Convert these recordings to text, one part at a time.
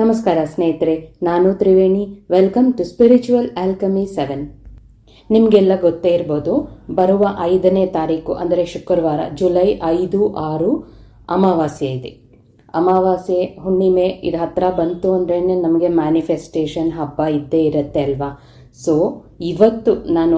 ನಮಸ್ಕಾರ ಸ್ನೇಹಿತರೆ, ನಾನು Triveni. Welcome to spiritual alchemy seven ನಿಮಗೆಲ್ಲ ಗೊತ್ತೇ ಇರ್ಬೋದು, ಬರುವ ಐದನೇ ತಾರೀಕು, ಅಂದರೆ ಶುಕ್ರವಾರ, ಜುಲೈ ಐದು ಆರು ಅಮಾವಾಸ್ಯೆ ಇದೆ. ಅಮಾವಾಸ್ಯೆ ಹುಣ್ಣಿಮೆ ಇದು ಹತ್ರ ಬಂತು ಅಂದ್ರೇ ನಮಗೆ ಮ್ಯಾನಿಫೆಸ್ಟೇಷನ್ ಹಬ್ಬ ಇದ್ದೇ ಇರುತ್ತೆ ಅಲ್ವಾ? ಸೊ ಇವತ್ತು ನಾನು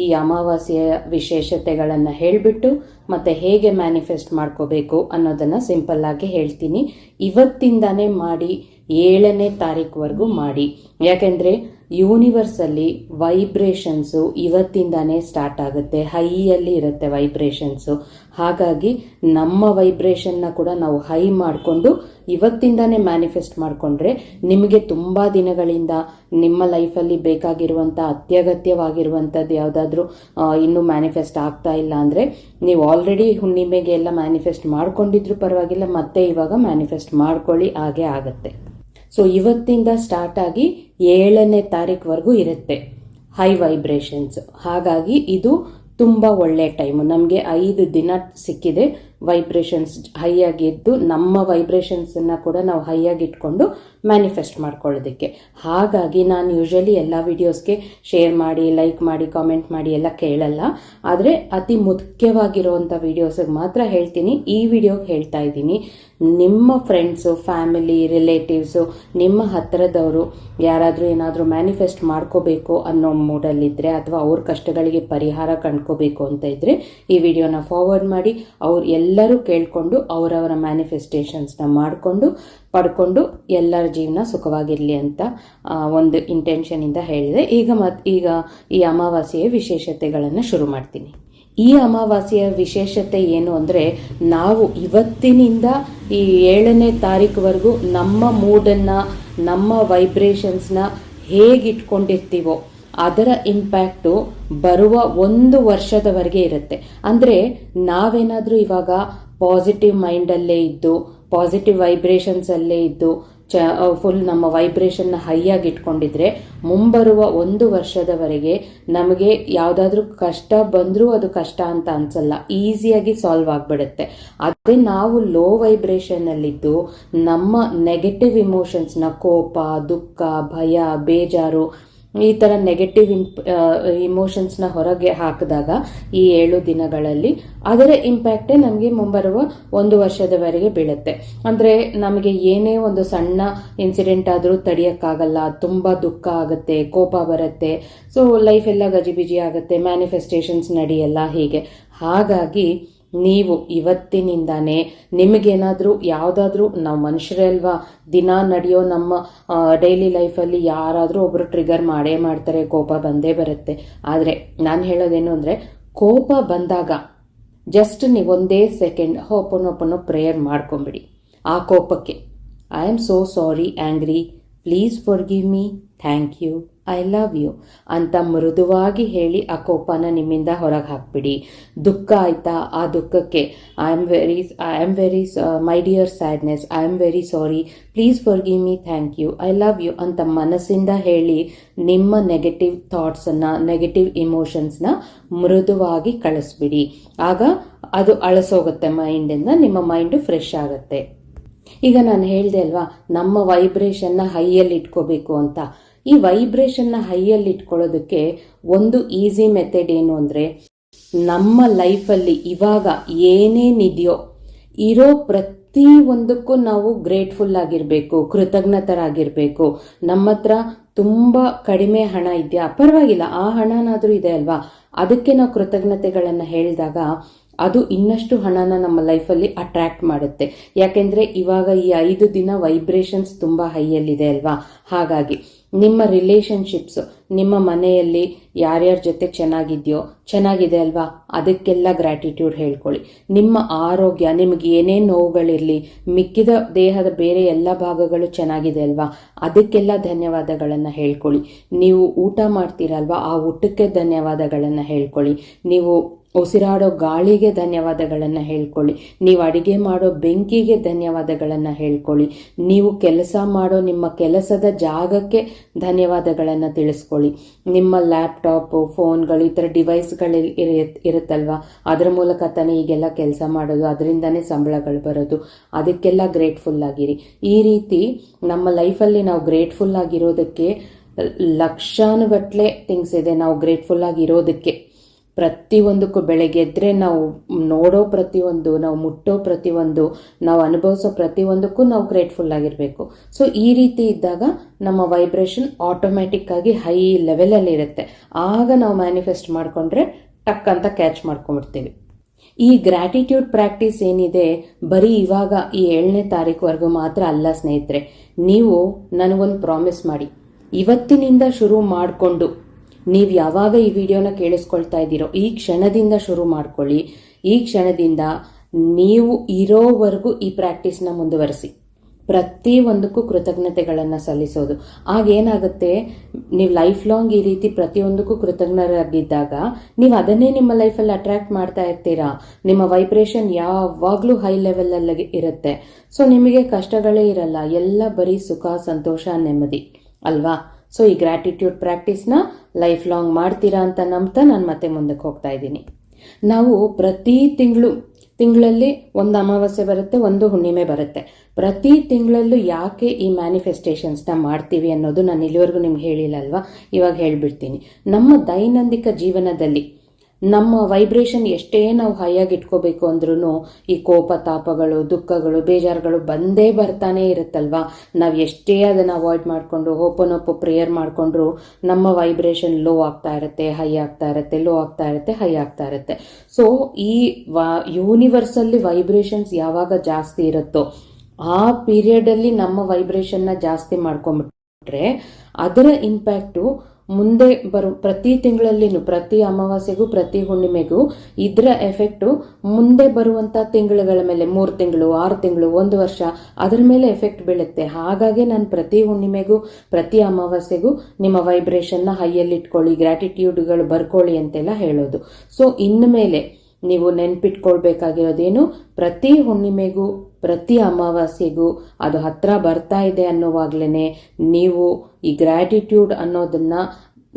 ಈ ಅಮಾವಾಸ್ಯೆಯ ವಿಶೇಷತೆಗಳನ್ನು ಹೇಳಿಬಿಟ್ಟು ಮತ್ತು ಹೇಗೆ ಮ್ಯಾನಿಫೆಸ್ಟ್ ಮಾಡ್ಕೋಬೇಕು ಅನ್ನೋದನ್ನು ಸಿಂಪಲ್ ಆಗಿ ಹೇಳ್ತೀನಿ. ಇವತ್ತಿಂದಾನೇ ಮಾಡಿ ಏಳನೇ ತಾರೀಕುವರೆಗೂ ಮಾಡಿ. ಯಾಕೆಂದರೆ ಯೂನಿವರ್ಸಲ್ಲಿ ವೈಬ್ರೇಷನ್ಸು ಇವತ್ತಿಂದಾನೇ ಸ್ಟಾರ್ಟ್ ಆಗುತ್ತೆ. ಹೈಯಲ್ಲಿ ಇರುತ್ತೆ ವೈಬ್ರೇಷನ್ಸು. ಹಾಗಾಗಿ ನಮ್ಮ ವೈಬ್ರೇಷನ್ನ ಕೂಡ ನಾವು ಹೈ ಮಾಡಿಕೊಂಡು ಇವತ್ತಿಂದಾನೇ ಮ್ಯಾನಿಫೆಸ್ಟ್ ಮಾಡಿಕೊಂಡ್ರೆ ನಿಮಗೆ ತುಂಬ ದಿನಗಳಿಂದ ನಿಮ್ಮ ಲೈಫಲ್ಲಿ ಬೇಕಾಗಿರುವಂಥ ಅತ್ಯಗತ್ಯವಾಗಿರುವಂಥದ್ದು ಯಾವುದಾದ್ರೂ ಇನ್ನೂ ಮ್ಯಾನಿಫೆಸ್ಟ್ ಆಗ್ತಾ ಇಲ್ಲ ಅಂದರೆ ನೀವು ಆಲ್ರೆಡಿ ಹುಣ್ಣಿಮೆಗೆ ಎಲ್ಲ ಮ್ಯಾನಿಫೆಸ್ಟ್ ಮಾಡ್ಕೊಂಡಿದ್ರು ಪರವಾಗಿಲ್ಲ, ಮತ್ತೆ ಇವಾಗ ಮ್ಯಾನಿಫೆಸ್ಟ್ ಮಾಡ್ಕೊಳ್ಳಿ, ಹಾಗೆ ಆಗುತ್ತೆ. ಸೊ ಇವತ್ತಿಂದ ಸ್ಟಾರ್ಟ್ ಆಗಿ ಏಳನೇ ತಾರೀಕುವರೆಗೂ ಇರುತ್ತೆ ಹೈ ವೈಬ್ರೇಷನ್ಸ್ ಹಾಗಾಗಿ ಇದು ತುಂಬ ಒಳ್ಳೆ ಟೈಮು ನಮಗೆ ಐದು ದಿನ ಸಿಕ್ಕಿದೆ. ವೈಬ್ರೇಷನ್ಸ್ ಹೈ ಆಗಿದ್ದು ನಮ್ಮ ವೈಬ್ರೇಷನ್ಸನ್ನು ಕೂಡ ನಾವು ಹೈ ಆಗಿ ಇಟ್ಕೊಂಡು ಮ್ಯಾನಿಫೆಸ್ಟ್ ಮಾಡ್ಕೊಳ್ಳೋದಕ್ಕೆ. ಹಾಗಾಗಿ ನಾನು ಯೂಶಲಿ ಎಲ್ಲ ವಿಡಿಯೋಸ್ಗೆ ಶೇರ್ ಮಾಡಿ ಲೈಕ್ ಮಾಡಿ ಕಾಮೆಂಟ್ ಮಾಡಿ ಎಲ್ಲ ಕೇಳಲ್ಲ. ಆದರೆ ಅತಿ ಮುಖ್ಯವಾಗಿರುವಂಥ ವಿಡಿಯೋಸಿಗೆ ಮಾತ್ರ ಹೇಳ್ತೀನಿ. ಈ ವಿಡಿಯೋಗೆ ಹೇಳ್ತಾ ಇದ್ದೀನಿ. ನಿಮ್ಮ ಫ್ರೆಂಡ್ಸು ಫ್ಯಾಮಿಲಿ ರಿಲೇಟಿವ್ಸು ನಿಮ್ಮ ಹತ್ತಿರದವರು ಯಾರಾದರೂ ಏನಾದರೂ ಮ್ಯಾನಿಫೆಸ್ಟ್ ಮಾಡ್ಕೋಬೇಕು ಅನ್ನೋ ಮೂಡಲ್ಲಿದ್ದರೆ ಅಥವಾ ಅವ್ರ ಕಷ್ಟಗಳಿಗೆ ಪರಿಹಾರ ಕಂಡ್ಕೋಬೇಕು ಅಂತ ಇದ್ದರೆ ಈ ವಿಡಿಯೋನ ಫಾರ್ವರ್ಡ್ ಮಾಡಿ. ಅವ್ರು ಎಲ್ಲರೂ ಕೇಳಿಕೊಂಡು ಅವರವರ ಮ್ಯಾನಿಫೆಸ್ಟೇಷನ್ಸ್ನ ಮಾಡಿಕೊಂಡು, ಪಡ್ಕೊಂಡು ಎಲ್ಲರ ಜೀವನ ಸುಖವಾಗಿರಲಿ ಅಂತ ಒಂದು ಇಂಟೆನ್ಷನಿಂದ ಹೇಳಿದೆ. ಈಗ ಮತ್, ಈಗ ಈ ಅಮಾವಾಸ್ಯೆಯ ವಿಶೇಷತೆಗಳನ್ನು ಶುರು ಮಾಡ್ತೀನಿ. ಈ ಅಮಾವಾಸ್ಯೆಯ ವಿಶೇಷತೆ ಏನು ಅಂದರೆ, ನಾವು ಇವತ್ತಿನಿಂದ ಈ ಏಳನೇ ತಾರೀಕುವರೆಗೂ ನಮ್ಮ ಮೂಡನ್ನು ನಮ್ಮ ವೈಬ್ರೇಷನ್ಸ್ನ ಹೇಗೆ ಇಟ್ಕೊಂಡಿರ್ತೀವೋ ಅದರ ಇಂಪ್ಯಾಕ್ಟು ಬರುವ ಒಂದು ವರ್ಷದವರೆಗೆ ಇರುತ್ತೆ. ಅಂದರೆ ನಾವೇನಾದರೂ ಇವಾಗ ಪಾಸಿಟಿವ್ ಮೈಂಡಲ್ಲೇ ಇದ್ದು ಪಾಸಿಟಿವ್ ವೈಬ್ರೇಷನ್ಸಲ್ಲೇ ಇದ್ದು, ಚ ಫುಲ್ ನಮ್ಮ ವೈಬ್ರೇಷನ್ನ ಆಗಿ ಇಟ್ಕೊಂಡಿದ್ರೆ ಮುಂಬರುವ ಒಂದು ವರ್ಷದವರೆಗೆ ನಮಗೆ ಯಾವುದಾದ್ರೂ ಕಷ್ಟ ಬಂದರೂ ಅದು ಕಷ್ಟ ಅಂತ ಅನ್ಸಲ್ಲ. ಈಸಿಯಾಗಿ ಸಾಲ್ವ್ ಆಗಿಬಿಡುತ್ತೆ. ಅದೇ ನಾವು ಲೋ ವೈಬ್ರೇಷನ್ನಲ್ಲಿದ್ದು ನಮ್ಮ ನೆಗೆಟಿವ್ ಇಮೋಷನ್ಸ್ನ ಕೋಪ, ದುಃಖ, ಭಯ, ಬೇಜಾರು ಈ ಥರ ನೆಗೆಟಿವ್ ಇಂಪ್ ಇಮೋಷನ್ಸ್ನ ಹೊರಗೆ ಹಾಕಿದಾಗ ಈ ಏಳು ದಿನಗಳಲ್ಲಿ ಅದರ ಇಂಪ್ಯಾಕ್ಟೇ ನಮಗೆ ಮುಂಬರುವ ಒಂದು ವರ್ಷದವರೆಗೆ ಬೀಳುತ್ತೆ. ಅಂದರೆ ನಮಗೆ ಏನೇ ಒಂದು ಸಣ್ಣ ಇನ್ಸಿಡೆಂಟ್ ಆದರೂ ತಡೆಯೋಕ್ಕಾಗಲ್ಲ, ತುಂಬ ದುಃಖ ಆಗುತ್ತೆ, ಕೋಪ ಬರುತ್ತೆ ಸೊ ಲೈಫ್ ಎಲ್ಲ ಗಜಿಬಿಜಿ ಆಗುತ್ತೆ ಮ್ಯಾನಿಫೆಸ್ಟೇಷನ್ಸ್ ನಡೆಯಲ್ಲ ಹೀಗೆ. ಹಾಗಾಗಿ ನೀವು ಇವತ್ತಿನಿಂದಾನೇ ನಿಮಗೇನಾದರೂ ಯಾವುದಾದ್ರೂ ನಾವು ಮನುಷ್ಯರೇ ಅಲ್ವಾ? ದಿನ ನಡೆಯೋ ನಮ್ಮ ಡೈಲಿ ಲೈಫಲ್ಲಿ ಯಾರಾದರೂ ಒಬ್ಬರು ಟ್ರಿಗರ್ ಮಾಡೇ ಮಾಡ್ತಾರೆ, ಕೋಪ ಬಂದೇ ಬರುತ್ತೆ. ಆದರೆ ನಾನು ಹೇಳೋದೇನು ಅಂದರೆ ಕೋಪ ಬಂದಾಗ ಜಸ್ಟ್ ನೀವು ಒಂದೇ ಸೆಕೆಂಡ್ ಓಪನ್ ಪ್ರೇಯರ್ ಮಾಡ್ಕೊಂಬಿಡಿ. ಆ ಕೋಪಕ್ಕೆ I am so sorry angry please forgive me thank you I love you ಅಂತ ಮೃದುವಾಗಿ ಹೇಳಿ ಆ ಕೋಪನ ನಿಮ್ಮಿಂದ ಹೊರಗೆ ಹಾಕ್ಬಿಡಿ ದುಃಖ ಆಯ್ತಾ? ಆ ದುಃಖಕ್ಕೆ I am very I am very my dear sadness I am very sorry please forgive me thank you I love you ಅಂತ ಮನಸ್ಸಿಂದ ಹೇಳಿ ನಿಮ್ಮ ನೆಗೆಟಿವ್ ಥಾಟ್ಸನ್ನು ನೆಗೆಟಿವ್ ಇಮೋಷನ್ಸ್ನ ಮೃದುವಾಗಿ ಕಳಿಸ್ಬಿಡಿ. ಆಗ ಅದು ಅಳಸೋಗುತ್ತೆ ಮೈಂಡಿಂದ ನಿಮ್ಮ ಮೈಂಡು ಫ್ರೆಶ್ ಆಗುತ್ತೆ. ಈಗ ನಾನು ಹೇಳಿದೆ ಅಲ್ವಾ, ನಮ್ಮ ವೈಬ್ರೇಷನ್ನ ಹೈಯಲ್ಲಿ ಇಟ್ಕೋಬೇಕು ಅಂತ. ಈ ವೈಬ್ರೇಷನ್ನ ಹೈಯಲ್ಲಿ ಇಟ್ಕೊಳ್ಳೋದಕ್ಕೆ ಒಂದು ಈಸಿ ಮೆಥಡ್ ಏನು ಅಂದರೆ ನಮ್ಮ ಲೈಫಲ್ಲಿ ಇವಾಗ ಏನೇನಿದೆಯೋ ಇರೋ ಪ್ರತಿ ಒಂದಕ್ಕೂ ನಾವು ಗ್ರೇಟ್ಫುಲ್ ಆಗಿರಬೇಕು, ಕೃತಜ್ಞತರಾಗಿರಬೇಕು. ನಮ್ಮ ಹತ್ರ ತುಂಬ ಕಡಿಮೆ ಹಣ ಇದೆಯಾ? ಪರವಾಗಿಲ್ಲ, ಆ ಹಣನಾದರೂ ಇದೆ ಅಲ್ವಾ? ಅದಕ್ಕೆ ನಾವು ಕೃತಜ್ಞತೆಗಳನ್ನು ಹೇಳಿದಾಗ ಅದು ಇನ್ನಷ್ಟು ಹಣನ ನಮ್ಮ ಲೈಫಲ್ಲಿ ಅಟ್ರ್ಯಾಕ್ಟ್ ಮಾಡುತ್ತೆ. ಯಾಕೆಂದರೆ ಇವಾಗ ಈ ಐದು ದಿನ ವೈಬ್ರೇಷನ್ಸ್ ತುಂಬ ಹೈಯಲ್ಲಿದೆ ಅಲ್ವಾ? ಹಾಗಾಗಿ. ನಿಮ್ಮ ರಿಲೇಷನ್ಶಿಪ್ಸ್ ನಿಮ್ಮ ಮನೆಯಲ್ಲಿ ಯಾರ್ಯಾರ ಜೊತೆ ಚೆನ್ನಾಗಿದೆಯೋ, ಚೆನ್ನಾಗಿದೆ ಅಲ್ವಾ? ಅದಕ್ಕೆಲ್ಲ ಗ್ರ್ಯಾಟಿಟ್ಯೂಡ್ ಹೇಳ್ಕೊಳ್ಳಿ. ನಿಮ್ಮ ಆರೋಗ್ಯ, ನಿಮಗೆ ಏನೇ ನೋವುಗಳಿರಲಿ, ಮಿಕ್ಕಿದ ದೇಹದ ಬೇರೆ ಎಲ್ಲ ಭಾಗಗಳು ಚೆನ್ನಾಗಿದೆ ಅಲ್ವಾ? ಅದಕ್ಕೆಲ್ಲ ಧನ್ಯವಾದಗಳನ್ನು ಹೇಳ್ಕೊಳ್ಳಿ. ನೀವು ಊಟ ಮಾಡ್ತೀರಲ್ವಾ? ಆ ಊಟಕ್ಕೆ ಧನ್ಯವಾದಗಳನ್ನು ಹೇಳ್ಕೊಳ್ಳಿ. ನೀವು ಉಸಿರಾಡೋ ಗಾಳಿಗೆ ಧನ್ಯವಾದಗಳನ್ನು ಹೇಳ್ಕೊಳ್ಳಿ. ನೀವು ಅಡಿಗೆ ಮಾಡೋ ಬೆಂಕಿಗೆ ಧನ್ಯವಾದಗಳನ್ನು ಹೇಳ್ಕೊಳ್ಳಿ. ನೀವು ಕೆಲಸ ಮಾಡೋ ನಿಮ್ಮ ಕೆಲಸದ ಜಾಗಕ್ಕೆ ಧನ್ಯವಾದಗಳನ್ನು ತಿಳಿಸ್ಕೊಳ್ಳಿ. ನಿಮ್ಮ ಲ್ಯಾಪ್ಟಾಪು, ಫೋನ್ಗಳು, ಈ ಥರ ಡಿವೈಸ್ಗಳು ಇರುತ್ತಲ್ವ? ಅದರ ಮೂಲಕ ತಾನೇ ಈಗೆಲ್ಲ ಕೆಲಸ ಮಾಡೋದು, ಅದರಿಂದನೇ ಸಂಬಳಗಳು ಬರೋದು. ಅದಕ್ಕೆಲ್ಲ ಗ್ರೇಟ್ಫುಲ್ ಆಗಿರಿ. ಈ ರೀತಿ ನಮ್ಮ ಲೈಫಲ್ಲಿ ನಾವು ಗ್ರೇಟ್ಫುಲ್ ಆಗಿರೋದಕ್ಕೆ ಲಕ್ಷಾನುಗಟ್ಟಲೆ ಥಿಂಗ್ಸ್ ಇದೆ. ನಾವು ಗ್ರೇಟ್ಫುಲ್ ಆಗಿರೋದಕ್ಕೆ. ಪ್ರತಿಯೊಂದಕ್ಕೂ ಬೆಳಗ್ಗೆ ಎದ್ದರೆ ನಾವು ನೋಡೋ ಪ್ರತಿಯೊಂದು, ನಾವು ಮುಟ್ಟೋ ಪ್ರತಿಯೊಂದು, ನಾವು ಅನುಭವಿಸೋ ಪ್ರತಿಯೊಂದಕ್ಕೂ ನಾವು ಗ್ರೇಟ್ಫುಲ್ ಆಗಿರಬೇಕು. ಸೊ ಈ ರೀತಿ ಇದ್ದಾಗ ನಮ್ಮ ವೈಬ್ರೇಷನ್ ಆಟೋಮ್ಯಾಟಿಕ್ ಆಗಿ ಹೈ ಲೆವೆಲಲ್ಲಿ ಇರುತ್ತೆ. ಆಗ ನಾವು ಮ್ಯಾನಿಫೆಸ್ಟ್ ಮಾಡಿಕೊಂಡ್ರೆ ಟಕ್ ಅಂತ ಕ್ಯಾಚ್ ಮಾಡ್ಕೊಂಡ್ಬಿಡ್ತೀವಿ. ಈ ಗ್ರ್ಯಾಟಿಟ್ಯೂಡ್ ಪ್ರಾಕ್ಟೀಸ್ ಏನಿದೆ, ಬರೀ ಇವಾಗ ಈ ಏಳನೇ ತಾರೀಕುವರೆಗೂ ಮಾತ್ರ ಅಲ್ಲ ಸ್ನೇಹಿತರೆ. ನೀವು ನನಗೊಂದು ಪ್ರಾಮಿಸ್ ಮಾಡಿ. ಇವತ್ತಿನಿಂದ ಶುರು ಮಾಡಿಕೊಂಡು ನೀವು ಯಾವಾಗ ಈ ವಿಡಿಯೋನ ಕೇಳಿಸ್ಕೊಳ್ತಾ ಇದ್ದೀರೋ, ಈ ಕ್ಷಣದಿಂದ ಶುರು ಮಾಡ್ಕೊಳ್ಳಿ. ಈ ಕ್ಷಣದಿಂದ ನೀವು ಇರೋವರೆಗೂ ಈ ಪ್ರಾಕ್ಟೀಸ್ನ ಮುಂದುವರಿಸಿ. ಪ್ರತಿ ಒಂದಕ್ಕೂ ಕೃತಜ್ಞತೆಗಳನ್ನು ಸಲ್ಲಿಸೋದು. ಆಗ ಏನಾಗುತ್ತೆ? ನೀವು ಲೈಫ್ ಲಾಂಗ್ ಈ ರೀತಿ ಪ್ರತಿಯೊಂದಕ್ಕೂ ಕೃತಜ್ಞರಾಗಿದ್ದಾಗ ನೀವು ಅದನ್ನೇ ನಿಮ್ಮ ಲೈಫಲ್ಲಿ ಅಟ್ರಾಕ್ಟ್ ಮಾಡ್ತಾ ಇರ್ತೀರಾ? ನಿಮ್ಮ ವೈಬ್ರೇಷನ್ ಯಾವಾಗಲೂ ಹೈ ಲೆವೆಲಲ್ಲಿ ಇರುತ್ತೆ. ಸೊ ನಿಮಗೆ ಕಷ್ಟಗಳೇ ಇರಲ್ಲ. ಎಲ್ಲ ಬರೀ ಸುಖ, ಸಂತೋಷ, ನೆಮ್ಮದಿ. ಅಲ್ವಾ? ಸೊ ಈ ಗ್ರ್ಯಾಟಿಟ್ಯೂಡ್ ಪ್ರಾಕ್ಟೀಸ್ನ ಲೈಫ್ ಲಾಂಗ್ ಮಾಡ್ತೀರಾ ಅಂತ ನಂಬ್ತಾ ನಾನು ಮತ್ತೆ ಮುಂದಕ್ಕೆ ಹೋಗ್ತಾ ಇದ್ದೀನಿ. ನಾವು ಪ್ರತಿ ತಿಂಗಳು, ತಿಂಗಳಲ್ಲಿ ಒಂದು ಅಮಾವಾಸ್ಯೆ ಬರುತ್ತೆ, ಒಂದು ಹುಣ್ಣಿಮೆ ಬರುತ್ತೆ. ಪ್ರತಿ ತಿಂಗಳಲ್ಲೂ ಯಾಕೆ ಈ ಮ್ಯಾನಿಫೆಸ್ಟೇಷನ್ಸ್ನ ಮಾಡ್ತೀವಿ ಅನ್ನೋದು ನಾನು ಇಲ್ಲಿವರೆಗೂ ನಿಮ್ಗೆ ಹೇಳಿಲ್ಲ ಅಲ್ವಾ? ಇವಾಗ ಹೇಳ್ಬಿಡ್ತೀನಿ. ನಮ್ಮ ದೈನಂದಿಕ ಜೀವನದಲ್ಲಿ ನಮ್ಮ ವೈಬ್ರೇಷನ್ ಎಷ್ಟೇ ನಾವು ಹೈಯಾಗಿ ಇಟ್ಕೋಬೇಕು ಅಂದ್ರೂ ಈ ಕೋಪ, ತಾಪಗಳು, ದುಃಖಗಳು, ಬೇಜಾರುಗಳು ಬಂದೇ ಬರ್ತಾನೆ ಇರುತ್ತಲ್ವಾ? ನಾವು ಎಷ್ಟೇ ಅದನ್ನು ಅವಾಯ್ಡ್ ಮಾಡಿಕೊಂಡು ಅಪ್ ಪ್ರೇಯರ್ ಮಾಡಿಕೊಂಡ್ರು ನಮ್ಮ ವೈಬ್ರೇಷನ್ ಲೋ ಆಗ್ತಾ ಇರುತ್ತೆ ಹೈ ಆಗ್ತಾ ಇರುತ್ತೆ ಲೋ ಆಗ್ತಾ ಇರುತ್ತೆ ಹೈ ಆಗ್ತಾ ಇರುತ್ತೆ. ಸೊ ಈ ವಾ ಯೂನಿವರ್ಸಲ್ಲಿ ವೈಬ್ರೇಷನ್ಸ್ ಯಾವಾಗ ಜಾಸ್ತಿ ಇರುತ್ತೋ ಆ ಪೀರಿಯಡಲ್ಲಿ ನಮ್ಮ ವೈಬ್ರೇಷನ್ನ ಜಾಸ್ತಿ ಮಾಡ್ಕೊಂಬಿಟ್ರೆ ಅದರ ಇಂಪ್ಯಾಕ್ಟು ಮುಂದೆ ಬರು ಪ್ರತಿ ತಿಂಗಳಲ್ಲಿನೂ, ಪ್ರತಿ ಅಮಾವಾಸ್ಯೆಗೂ, ಪ್ರತಿ ಹುಣ್ಣಿಮೆಗೂ ಇದರ ಎಫೆಕ್ಟು ಮುಂದೆ ಬರುವಂಥ ತಿಂಗಳುಗಳ ಮೇಲೆ, ಮೂರು ತಿಂಗಳು, ಆರು ತಿಂಗಳು, ಒಂದು ವರ್ಷ, ಅದರ ಮೇಲೆ ಎಫೆಕ್ಟ್ ಬೀಳುತ್ತೆ. ಹಾಗಾಗಿ ನಾನು ಪ್ರತಿ ಹುಣ್ಣಿಮೆಗೂ, ಪ್ರತಿ ಅಮಾವಾಸ್ಯೆಗೂ ನಿಮ್ಮ ವೈಬ್ರೇಷನ್ನ ಹೈಯಲ್ಲಿ ಇಟ್ಕೊಳ್ಳಿ ಗ್ರ್ಯಾಟಿಟ್ಯೂಡ್ಗಳು ಬರ್ಕೊಳ್ಳಿ ಅಂತೆಲ್ಲ ಹೇಳೋದು. ಸೊ ಇನ್ನು ಮೇಲೆ ನೀವು ನೆನ್ಪಿಟ್ಕೊಳ್ಬೇಕಾಗಿರೋದೇನು, ಪ್ರತಿ ಹುಣ್ಣಿಮೆಗೂ ಪ್ರತಿ ಅಮಾವಾಸ್ಯೆಗೂ ಅದು ಹತ್ರ ಬರ್ತಾ ಇದೆ ಅನ್ನೋವಾಗ್ಲೇ ನೀವು ಈ ಗ್ರ್ಯಾಟಿಟ್ಯೂಡ್ ಅನ್ನೋದನ್ನ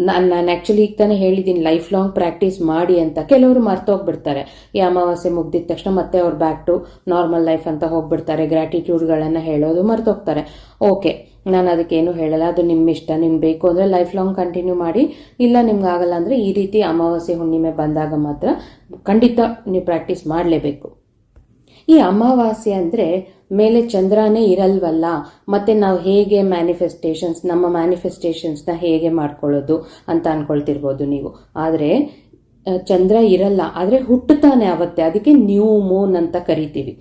ನಾನು ನಾನು ಆ್ಯಕ್ಚುಲಿ ಈಗ ತಾನೇ ಹೇಳಿದ್ದೀನಿ ಲೈಫ್ ಲಾಂಗ್ ಪ್ರಾಕ್ಟೀಸ್ ಮಾಡಿ ಅಂತ. ಕೆಲವರು ಮರ್ತೋಗ್ಬಿಡ್ತಾರೆ. ಈ ಅಮಾವಾಸ್ಯೆ ಮುಗ್ದಿದ ತಕ್ಷಣ ಮತ್ತೆ ಅವ್ರು ಬ್ಯಾಕ್ ಟು ನಾರ್ಮಲ್ ಲೈಫ್ ಅಂತ ಹೋಗ್ಬಿಡ್ತಾರೆ. ಗ್ರ್ಯಾಟಿಟ್ಯೂಡ್ಗಳನ್ನು ಹೇಳೋದು ಮರ್ತೋಗ್ತಾರೆ. ಓಕೆ ನಾನು ಅದಕ್ಕೇನು ಹೇಳಲ್ಲ. ಅದು ನಿಮ್ಮ ಇಷ್ಟ, ನಿಮ್ಗೆ ಬೇಕು ಅಂದರೆ ಲೈಫ್ ಲಾಂಗ್ ಕಂಟಿನ್ಯೂ ಮಾಡಿ. ಇಲ್ಲ, ನಿಮ್ಗೆ ಆಗಲ್ಲ ಅಂದರೆ ಈ ರೀತಿ ಅಮಾವಾಸ್ಯೆ ಹುಣ್ಣಿಮೆ ಬಂದಾಗ ಮಾತ್ರ ಖಂಡಿತ ನೀವು ಪ್ರಾಕ್ಟೀಸ್ ಮಾಡಲೇಬೇಕು. ಈ ಅಮಾವಾಸ್ಯೆ ಅಂದರೆ ಮೇಲೆ ಚಂದ್ರನೇ ಇರಲ್ವಲ್ಲ? ಮತ್ತೆ ನಾವು ಹೇಗೆ ಮ್ಯಾನಿಫೆಸ್ಟೇಷನ್ಸ್ ನಮ್ಮ ಮ್ಯಾನಿಫೆಸ್ಟೇಷನ್ಸ್ನ ಹೇಗೆ ಮಾಡ್ಕೊಳ್ಳೋದು ಅಂತ ಅನ್ಕೊಳ್ತಿರ್ಬೋದು ನೀವು. ಆದರೆ ಚಂದ್ರ ಇರಲ್ಲ. ಆದರೆ ಹುಟ್ಟುತ್ತಾನೆ ಅವತ್ತೆ. ಅದಕ್ಕೆ ನ್ಯೂ ಮೂನ್ ಅಂತ ಕರಿತೀವಿ.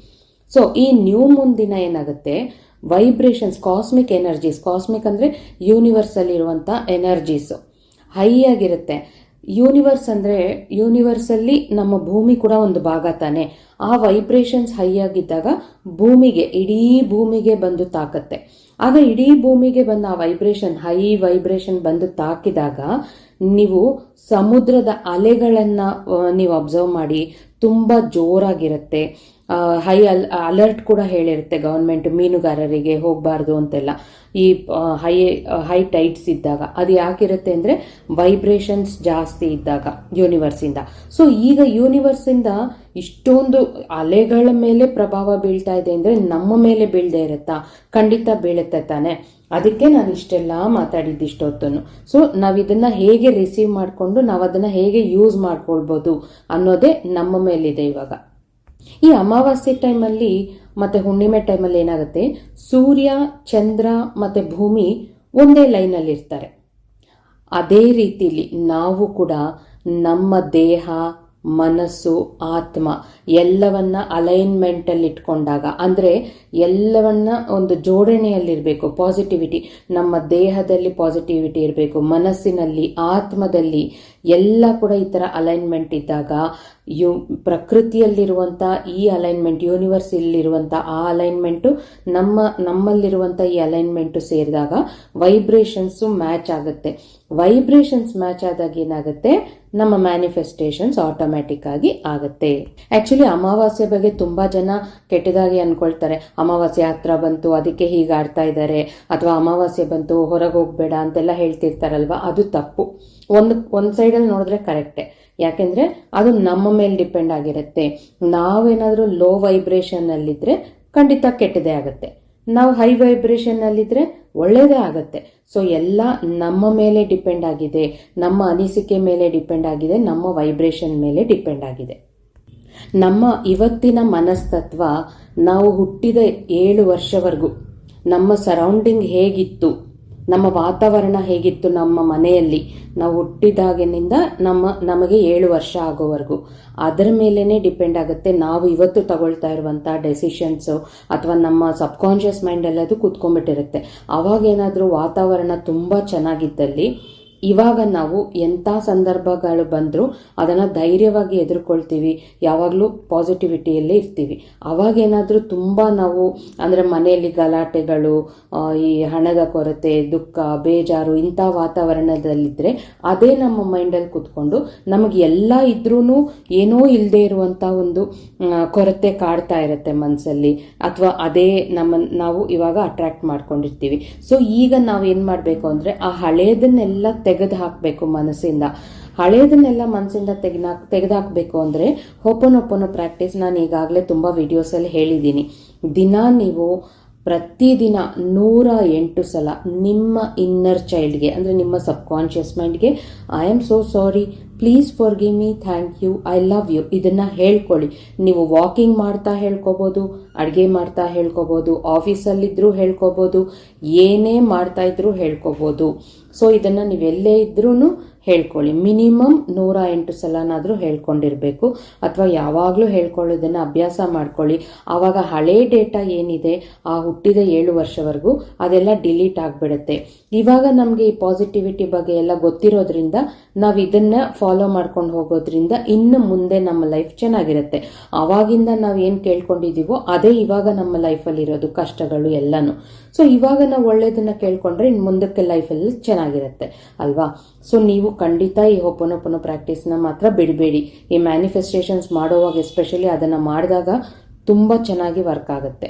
ಸೊ ಈ ನ್ಯೂ ಮೂನ್ ದಿನ ಏನಾಗುತ್ತೆ? ವೈಬ್ರೇಷನ್ಸ್ ಕಾಸ್ಮಿಕ್ ಎನರ್ಜೀಸ್ ಕಾಸ್ಮಿಕ್ ಅಂದರೆ ಯೂನಿವರ್ಸಲ್ಲಿರುವಂಥ ಎನರ್ಜೀಸ್ ಹೈ ಆಗಿರುತ್ತೆ. ಯೂನಿವರ್ಸ್ ಅಂದರೆ ಯೂನಿವರ್ಸಲ್ಲಿ ನಮ್ಮ ಭೂಮಿ ಕೂಡ ಒಂದು ಭಾಗ ತಾನೆ. ಆ ವೈಬ್ರೇಷನ್ಸ್ ಹೈ ಆಗಿದ್ದಾಗ ಭೂಮಿಗೆ, ಇಡೀ ಭೂಮಿಗೆ ಬಂದು ತಾಕತ್ತೆ. ಆಗ ಇಡೀ ಭೂಮಿಗೆ ಬಂದ ಆ ವೈಬ್ರೇಷನ್ ಹೈ ವೈಬ್ರೇಷನ್ ಬಂದು ತಾಕಿದಾಗ ನೀವು ಸಮುದ್ರದ ಅಲೆಗಳನ್ನು ನೀವು ಅಬ್ಸರ್ವ್ ಮಾಡಿ ತುಂಬ ಜೋರಾಗಿರುತ್ತೆ. ಹೈ ಅಲ್ ಅಲರ್ಟ್ ಕೂಡ ಹೇಳಿರುತ್ತೆ ಗೌರ್ಮೆಂಟ್ ಮೀನುಗಾರರಿಗೆ ಹೋಗಬಾರ್ದು ಅಂತೆಲ್ಲ. ಈ ಹೈ ಹೈ ಟೈಟ್ಸ್ ಇದ್ದಾಗ ಅದು ಯಾಕಿರುತ್ತೆ ಅಂದರೆ ವೈಬ್ರೇಷನ್ಸ್ ಜಾಸ್ತಿ ಇದ್ದಾಗ ಯೂನಿವರ್ಸಿಂದ ಸೊ ಈಗ ಯೂನಿವರ್ಸಿಂದ ಇಷ್ಟೊಂದು ಅಲೆಗಳ ಮೇಲೆ ಪ್ರಭಾವ ಬೀಳ್ತಾ ಇದೆ ಅಂದರೆ ನಮ್ಮ ಮೇಲೆ ಬೀಳದೆ ಇರುತ್ತಾ? ಖಂಡಿತ ಬೀಳುತ್ತೆ ತಾನೆ. ಅದಕ್ಕೆ ನಾನು ಇಷ್ಟೆಲ್ಲ ಮಾತಾಡಿದ್ದು ಇಷ್ಟೊತ್ತನ್ನು. ಸೊ ನಾವು ಇದನ್ನು ಹೇಗೆ ರಿಸೀವ್ ಮಾಡಿಕೊಂಡು ನಾವು ಅದನ್ನು ಹೇಗೆ ಯೂಸ್ ಮಾಡ್ಕೊಳ್ಬೋದು ಅನ್ನೋದೇ ನಮ್ಮ ಮೇಲಿದೆ ಇವಾಗ. ಈ ಅಮಾವಾಸ್ಯೆ ಟೈಮಲ್ಲಿ ಮತ್ತು ಹುಣ್ಣಿಮೆ ಟೈಮಲ್ಲಿ ಏನಾಗುತ್ತೆ? ಸೂರ್ಯ, ಚಂದ್ರ ಮತ್ತು ಭೂಮಿ ಒಂದೇ ಲೈನಲ್ಲಿ ಇರ್ತಾರೆ ಅದೇ ರೀತಿಲಿ ನಾವು ಕೂಡ ನಮ್ಮ ದೇಹ, ಮನಸ್ಸು, ಆತ್ಮ ಎಲ್ಲವನ್ನ ಅಲೈನ್ಮೆಂಟಲ್ಲಿ ಇಟ್ಕೊಂಡಾಗ, ಅಂದರೆ ಎಲ್ಲವನ್ನ ಒಂದು ಜೋಡಣೆಯಲ್ಲಿರಬೇಕು, ಪಾಸಿಟಿವಿಟಿ. ನಮ್ಮ ದೇಹದಲ್ಲಿ ಪಾಸಿಟಿವಿಟಿ ಇರಬೇಕು, ಮನಸ್ಸಿನಲ್ಲಿ, ಆತ್ಮದಲ್ಲಿ ಎಲ್ಲ ಕೂಡ ಈ ಥರ ಅಲೈನ್ಮೆಂಟ್ ಇದ್ದಾಗ ಯು ಪ್ರಕೃತಿಯಲ್ಲಿರುವಂಥ ಈ ಅಲೈನ್ಮೆಂಟ್ ಯೂನಿವರ್ಸ್ ಇಲ್ಲಿರುವಂಥ ಆ ಅಲೈನ್ಮೆಂಟು ನಮ್ಮ ನಮ್ಮಲ್ಲಿರುವಂಥ ಈ ಅಲೈನ್ಮೆಂಟು ಸೇರಿದಾಗ ವೈಬ್ರೇಷನ್ಸು ಮ್ಯಾಚ್ ಆಗುತ್ತೆ. ವೈಬ್ರೇಷನ್ಸ್ ಮ್ಯಾಚ್ ಆದಾಗ ಏನಾಗುತ್ತೆ? ನಮ್ಮ ಮ್ಯಾನಿಫೆಸ್ಟೇಷನ್ಸ್ ಆಟೋಮ್ಯಾಟಿಕ್ ಆಗಿ ಆಗುತ್ತೆ. ಆಕ್ಚುಲಿ ಅಮಾವಾಸ್ಯೆ ಬಗ್ಗೆ ತುಂಬಾ ಜನ ಕೆಟ್ಟದಾಗಿ ಅನ್ಕೊಳ್ತಾರೆ. ಅಮಾವಾಸ್ಯೆ ಹತ್ರ ಬಂತು, ಅದಕ್ಕೆ ಹೀಗೆ ಆಡ್ತಾ ಇದ್ದಾರೆ ಅಥವಾ ಅಮಾವಾಸ್ಯೆ ಬಂತು, ಹೊರಗೆ ಹೋಗ್ಬೇಡ ಅಂತೆಲ್ಲ ಹೇಳ್ತಿರ್ತಾರಲ್ವಾ? ಅದು ತಪ್ಪು. ಒಂದು ಒಂದು ಸೈಡಲ್ಲಿ ನೋಡಿದ್ರೆ ಕರೆಕ್ಟೇ ಯಾಕೆಂದ್ರೆ ಅದು ನಮ್ಮ ಮೇಲೆ ಡಿಪೆಂಡ್ ಆಗಿರುತ್ತೆ. ನಾವೇನಾದರೂ ಲೋ ವೈಬ್ರೇಷನ್ ಅಲ್ಲಿದ್ರೆ ಖಂಡಿತ ಕೆಟ್ಟದೇ ಆಗುತ್ತೆ. ನಾವು ಹೈ ವೈಬ್ರೇಷನ್ ಅಲ್ಲಿದ್ರೆ ಒಳ್ಳೇದೇ ಆಗುತ್ತೆ. ಸೊ ಎಲ್ಲ ನಮ್ಮ ಮೇಲೆ ಡಿಪೆಂಡ್ ಆಗಿದೆ. ನಮ್ಮ ಅನಿಸಿಕೆ ಮೇಲೆ ಡಿಪೆಂಡ್ ಆಗಿದೆ. ನಮ್ಮ ವೈಬ್ರೇಷನ್ ಮೇಲೆ ಡಿಪೆಂಡ್ ಆಗಿದೆ. ನಮ್ಮ ಇವತ್ತಿನ ಮನಸ್ತತ್ವ ನಾವು ಹುಟ್ಟಿದ ಏಳು ವರ್ಷವರೆಗೂ ನಮ್ಮ ಸರೌಂಡಿಂಗ್ ಹೇಗಿತ್ತು? ನಮ್ಮ ವಾತಾವರಣ ಹೇಗಿತ್ತು ನಮ್ಮ ಮನೆಯಲ್ಲಿ? ನಾವು ಹುಟ್ಟಿದಾಗಿನಿಂದ ನಮ್ಮ, ನಮಗೆ ಏಳು ವರ್ಷ ಆಗೋವರೆಗೂ. ಅದರ ಮೇಲೇ ಡಿಪೆಂಡ್ ಆಗುತ್ತೆ ನಾವು ಇವತ್ತು ತಗೊಳ್ತಾ ಇರುವಂಥ ಡೆಸಿಷನ್ಸು ಅಥವಾ ನಮ್ಮ ಸಬ್ಕಾನ್ಷಿಯಸ್ ಮೈಂಡ್ ಎಲ್ಲದು ಕೂತ್ಕೊಂಡ್ಬಿಟ್ಟಿರುತ್ತೆ. ಅವಾಗ ಏನಾದರೂ ವಾತಾವರಣ ತುಂಬ ಚೆನ್ನಾಗಿದ್ದಲ್ಲಿ ಇವಾಗ ನಾವು ಎಂಥ ಸಂದರ್ಭಗಳು ಬಂದರೂ ಅದನ್ನು ಧೈರ್ಯವಾಗಿ ಎದುರ್ಕೊಳ್ತೀವಿ. ಯಾವಾಗಲೂ ಪಾಸಿಟಿವಿಟಿಯಲ್ಲೇ ಇರ್ತೀವಿ. ಅವಾಗೇನಾದರೂ ತುಂಬ ನಾವು, ಅಂದರೆ ಮನೆಯಲ್ಲಿ ಗಲಾಟೆಗಳು ಈ ಹಣದ ಕೊರತೆ, ದುಃಖ, ಬೇಜಾರು ಇಂಥ ವಾತಾವರಣದಲ್ಲಿದ್ದರೆ ಅದೇ ನಮ್ಮ ಮೈಂಡಲ್ಲಿ ಕೂತ್ಕೊಂಡು ನಮಗೆ ಎಲ್ಲ ಇದ್ರೂ ಏನೋ ಇಲ್ಲದೆ ಇರುವಂಥ ಒಂದು ಕೊರತೆ ಕಾಡ್ತಾ ಇರುತ್ತೆ ಮನಸ್ಸಲ್ಲಿ ಅಥವಾ ಅದೇ ನಮ್ಮ, ನಾವು ಇವಾಗ ಅಟ್ರಾಕ್ಟ್ ಮಾಡ್ಕೊಂಡಿರ್ತೀವಿ. ಸೊ ಈಗ ನಾವು ಏನು ಮಾಡಬೇಕು ಅಂದರೆ ಆ ಹಳೇದನ್ನೆಲ್ಲ ತೆಗೆದು ಹಾಕಬೇಕು ಮನಸ್ಸಿಂದ. ಹಳೇದನ್ನೆಲ್ಲ ಮನಸ್ಸಿಂದ ತೆಗೆದ ತೆಗೆದುಹಾಕಬೇಕು ಅಂದರೆ ಹೋಪನ್ ಒಪ್ಪನೋ ಪ್ರಾಕ್ಟೀಸ್ ನಾನು ಈಗಾಗಲೇ ತುಂಬ ವಿಡಿಯೋಸಲ್ಲಿ ಹೇಳಿದ್ದೀನಿ. ದಿನ ನೀವು ಪ್ರತಿದಿನ ನೂರ ಎಂಟು ಸಲ ನಿಮ್ಮ ಇನ್ನರ್ ಚೈಲ್ಡ್ಗೆ ಅಂದರೆ ನಿಮ್ಮ subconscious ಮೈಂಡ್ಗೆ I am so sorry please forgive me thank you I love you ಇದನ್ನು ಹೇಳ್ಕೊಳ್ಳಿ. ನೀವು ವಾಕಿಂಗ್ ಮಾಡ್ತಾ ಹೇಳ್ಕೊಬೋದು, ಅಡುಗೆ ಮಾಡ್ತಾ ಹೇಳ್ಕೊಬೋದು ಆಫೀಸಲ್ಲಿದ್ದರೂ ಹೇಳ್ಕೊಬೋದು ಏನೇ ಮಾಡ್ತಾ ಇದ್ರೂ ಹೇಳ್ಕೊಬೋದು. ಸೊ ಇದನ್ನು ನೀವೆಲ್ಲೇ ಇದ್ರೂ ಹೇಳ್ಕೊಳ್ಳಿ. ಮಿನಿಮಮ್ ನೂರ ಎಂಟು ಸಲನಾದರೂ ಹೇಳ್ಕೊಂಡಿರಬೇಕು. ಅಥವಾ ಯಾವಾಗಲೂ ಹೇಳ್ಕೊಳ್ಳೋದನ್ನು ಅಭ್ಯಾಸ ಮಾಡ್ಕೊಳ್ಳಿ. ಆವಾಗ ಹಳೇ ಡೇಟಾ ಏನಿದೆ, ಆ ಹುಟ್ಟಿದ ಏಳು ವರ್ಷವರೆಗೂ ಅದೆಲ್ಲ ಡಿಲೀಟ್ ಆಗಿಬಿಡುತ್ತೆ. ಇವಾಗ ನಮಗೆ ಈ ಪಾಸಿಟಿವಿಟಿ ಬಗ್ಗೆ ಎಲ್ಲ ಗೊತ್ತಿರೋದ್ರಿಂದ ನಾವು ಇದನ್ನ ಫಾಲೋ ಮಾಡ್ಕೊಂಡು ಹೋಗೋದ್ರಿಂದ ಇನ್ನು ಮುಂದೆ ನಮ್ಮ ಲೈಫ್ ಚೆನ್ನಾಗಿರುತ್ತೆ. ಆವಾಗಿಂದ ನಾವು ಏನು ಕೇಳ್ಕೊಂಡಿದ್ದೀವೋ ಅದೇ ಇವಾಗ ನಮ್ಮ ಲೈಫಲ್ಲಿರೋದು ಕಷ್ಟಗಳು ಎಲ್ಲನೂ. ಸೊ ಇವಾಗ ನಾವು ಒಳ್ಳೇದನ್ನ ಕೇಳ್ಕೊಂಡ್ರೆ ಇನ್ನು ಮುಂದಕ್ಕೆ ಲೈಫಲ್ಲಿ ಚೆನ್ನಾಗಿರುತ್ತೆ, ಅಲ್ವಾ? ಸೊ ನೀವು ಖಂಡಿತ ಈ ಹೊಪ್ಪನೊಪ್ಪನ ಪ್ರಾಕ್ಟೀಸ್ನ ಮಾತ್ರ ಬಿಡಬೇಡಿ. ಈ ಮ್ಯಾನಿಫೆಸ್ಟೇಷನ್ಸ್ ಮಾಡುವಾಗ ಎಸ್ಪೆಷಲಿ ಅದನ್ನು ಮಾಡಿದಾಗ ತುಂಬ ಚೆನ್ನಾಗಿ ವರ್ಕ್ ಆಗುತ್ತೆ.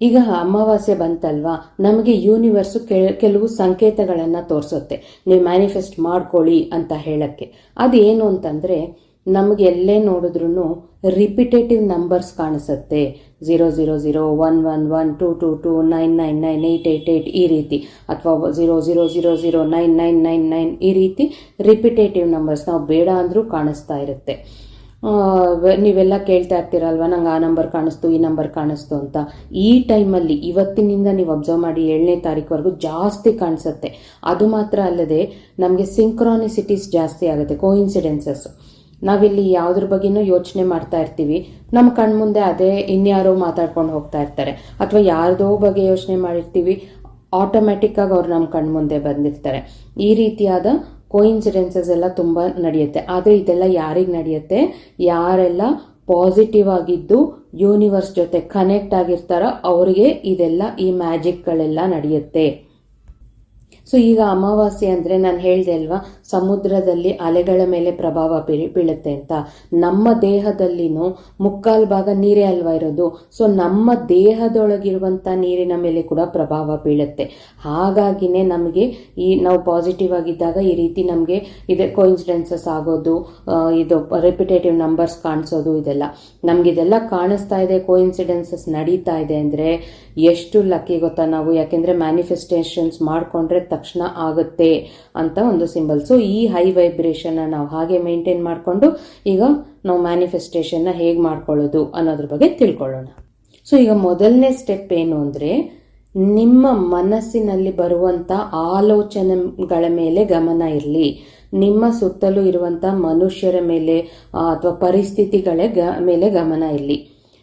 ಈಗ ಅಮಾವಾಸ್ಯೆ ಬಂತಲ್ವಾ? ನಮಗೆ ಯೂನಿವರ್ಸು ಕೆಲವು ಸಂಕೇತಗಳನ್ನು ತೋರಿಸುತ್ತೆ. ನೀವು ಮ್ಯಾನಿಫೆಸ್ಟ್ ಮಾಡ್ಕೊಳ್ಳಿ ಅಂತ ಹೇಳಕ್ಕೆ. ಅದೇನು ಅಂತಂದರೆ, ನಮಗೆ ಎಲ್ಲೇ ನೋಡಿದ್ರೂ ರಿಪಿಟೇಟಿವ್ ನಂಬರ್ಸ್ ಕಾಣಿಸುತ್ತೆ. Zero zero zero one one one two two two nine nine nine eight eight eight ಈ ರೀತಿ ಅಥವಾ zero zero zero zero nine nine nine nine ಈ ರೀತಿ ರಿಪಿಟೇಟಿವ್ ನಂಬರ್ಸ್ ನಾವು ಬೇಡ ಅಂದರೂ ಕಾಣಿಸ್ತಾ ಇರುತ್ತೆ. ನೀವೆಲ್ಲ ಕೇಳ್ತಾ ಇರ್ತೀರಲ್ವ, ನಂಗೆ ಆ ನಂಬರ್ ಕಾಣಿಸ್ತು, ಈ ನಂಬರ್ ಕಾಣಿಸ್ತು ಅಂತ. ಈ ಟೈಮಲ್ಲಿ ಇವತ್ತಿನಿಂದ ನೀವು ಅಬ್ಸರ್ವ್ ಮಾಡಿ ಏಳನೇ ತಾರೀಕುವರೆಗೂ ಜಾಸ್ತಿ ಕಾಣಿಸುತ್ತೆ. ಅದು ಮಾತ್ರ ಅಲ್ಲದೆ ನಮಗೆ ಸಿಂಕ್ರಾನಿಸಿಟೀಸ್ ಜಾಸ್ತಿ ಆಗುತ್ತೆ ಕೋಇನ್ಸಿಡೆನ್ಸಸ್ ನಾವಿಲ್ಲಿ ಯಾವುದ್ರ ಬಗ್ಗೆನೂ ಯೋಚನೆ ಮಾಡ್ತಾ ಇರ್ತೀವಿ. ನಮ್ಮ ಕಣ್ಮುಂದೆ ಅದೇ ಇನ್ಯಾರೋ ಮಾತಾಡ್ಕೊಂಡು ಹೋಗ್ತಾ ಇರ್ತಾರೆ. ಅಥವಾ ಯಾರ್ದೋ ಬಗ್ಗೆ ಯೋಚನೆ ಮಾಡಿರ್ತೀವಿ. ಆಟೋಮ್ಯಾಟಿಕ್ ಆಗಿ ಅವ್ರು ನಮ್ಮ ಕಣ್ಮುಂದೆ ಬಂದಿರ್ತಾರೆ. ಈ ರೀತಿಯಾದ ಕೋಇನ್ಸಿಡೆನ್ಸಸ್ ಎಲ್ಲ ತುಂಬ ನಡೆಯುತ್ತೆ. ಆದರೆ ಇದೆಲ್ಲ ಯಾರಿಗೆ ನಡೆಯುತ್ತೆ? ಯಾರೆಲ್ಲ ಪಾಸಿಟಿವ್ ಆಗಿದ್ದು ಯೂನಿವರ್ಸ್ ಜೊತೆ ಕನೆಕ್ಟ್ ಆಗಿರ್ತಾರೋ ಅವರಿಗೆ ಇದೆಲ್ಲ ಈ ಮ್ಯಾಜಿಕ್ಗಳೆಲ್ಲ ನಡೆಯುತ್ತೆ. ಸೊ ಈಗ ಅಮಾವಾಸ್ಯೆ ಅಂದರೆ ನಾನು ಹೇಳಿದೆ ಅಲ್ವಾ? ಸಮುದ್ರದಲ್ಲಿ ಅಲೆಗಳ ಮೇಲೆ ಪ್ರಭಾವ ಬೀಳ್- ಬೀಳುತ್ತೆ ಅಂತ. ನಮ್ಮ ದೇಹದಲ್ಲಿನೂ ಮುಕ್ಕಾಲು ಭಾಗ ನೀರೇ ಅಲ್ವಾ ಇರೋದು? ಸೊ ನಮ್ಮ ದೇಹದೊಳಗಿರುವಂಥ ನೀರಿನ ಮೇಲೆ ಕೂಡ ಪ್ರಭಾವ ಬೀಳುತ್ತೆ. ಹಾಗಾಗಿನೇ ನಮಗೆ ಈ, ನಾವು ಪಾಸಿಟಿವ್ ಆಗಿದ್ದಾಗ ಈ ರೀತಿ ನಮಗೆ ಇದೆ ಕೋಇನ್ಸಿಡೆನ್ಸಸ್ ಆಗೋದು ಇದು ರೆಪಿಟೇಟಿವ್ ನಂಬರ್ಸ್ ಕಾಣಿಸೋದು ಇದೆಲ್ಲ. ನಮಗಿದೆಲ್ಲ ಕಾಣಿಸ್ತಾ ಇದೆ ಕೋಇನ್ಸಿಡೆನ್ಸಸ್ ನಡೀತಾ ಇದೆ ಅಂದರೆ ಎಷ್ಟು ಲಕ್ಕಿ ಗೊತ್ತಾ ನಾವು? ಯಾಕೆಂದರೆ ಮ್ಯಾನಿಫೆಸ್ಟೇಷನ್ಸ್ ಮಾಡಿಕೊಂಡ್ರೆ ಆಗುತ್ತೆ ಅಂತ ಒಂದು ಸಿಂಬಲ್. ಸೊ ಈ ಹೈ ವೈಬ್ರೇಷನ್ನ ನಾವು ಹಾಗೆ ಮೇಂಟೈನ್ ಮಾಡಿಕೊಂಡು ಈಗ ನಾವು ಮ್ಯಾನಿಫೆಸ್ಟೇಷನ್ನ ಹೇಗೆ ಮಾಡ್ಕೊಳ್ಳೋದು ಅನ್ನೋದ್ರ ಬಗ್ಗೆ ತಿಳ್ಕೊಳ್ಳೋಣ. ಸೊ ಈಗ ಮೊದಲನೇ ಸ್ಟೆಪ್ ಏನು ಅಂದರೆ ನಿಮ್ಮ ಮನಸ್ಸಿನಲ್ಲಿ ಬರುವಂಥ ಆಲೋಚನೆಗಳ ಮೇಲೆ ಗಮನ ಇರಲಿ. ನಿಮ್ಮ ಸುತ್ತಲೂ ಇರುವಂಥ ಮನುಷ್ಯರ ಮೇಲೆ ಅಥವಾ ಪರಿಸ್ಥಿತಿಗಳ ಮೇಲೆ ಗಮನ ಇರಲಿ.